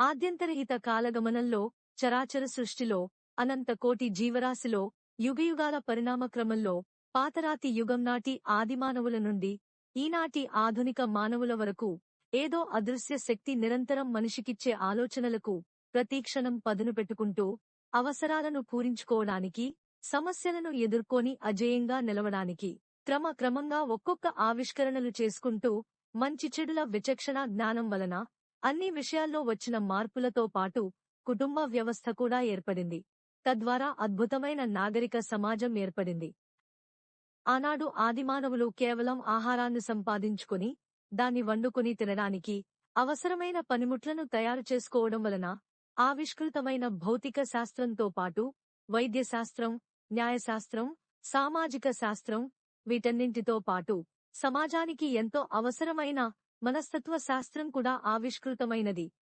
ఆద్యంతరహిత కాలగమనంలో చరాచర సృష్టిలో అనంత కోటి జీవరాశిలో యుగయుగాల పరిణామక్రమంలో పాతరాతి యుగం నాటి ఆదిమానవుల నుండి ఈనాటి ఆధునిక మానవుల వరకు ఏదో అదృశ్య శక్తి నిరంతరం మనిషికిచ్చే ఆలోచనలకు ప్రతీక్షణం పదును పెట్టుకుంటూ అవసరాలను పూరించుకోవడానికి సమస్యలను ఎదుర్కొని అజేయంగా నిలవడానికి క్రమక్రమంగా ఒక్కొక్క ఆవిష్కరణలు చేసుకుంటూ మంచి చెడుల విచక్షణ జ్ఞానం వలన అన్ని విషయాల్లో వచ్చిన మార్పులతో పాటు కుటుంబ వ్యవస్థ కూడా ఏర్పడింది. తద్వారా అద్భుతమైన నాగరిక సమాజం ఏర్పడింది. ఆనాడు ఆదిమానవులు కేవలం ఆహారాన్ని సంపాదించుకుని దాన్ని వండుకుని తినడానికి అవసరమైన పనిముట్లను తయారు చేసుకోవడం వలన ఆవిష్కృతమైన భౌతిక శాస్త్రంతో పాటు వైద్యశాస్త్రం న్యాయశాస్త్రం సామాజిక శాస్త్రం వీటన్నింటితో పాటు సమాజానికి ఎంతో అవసరమైన మనస్తత్వ శాస్త్రం కూడా ఆవిష్కృతమైనది.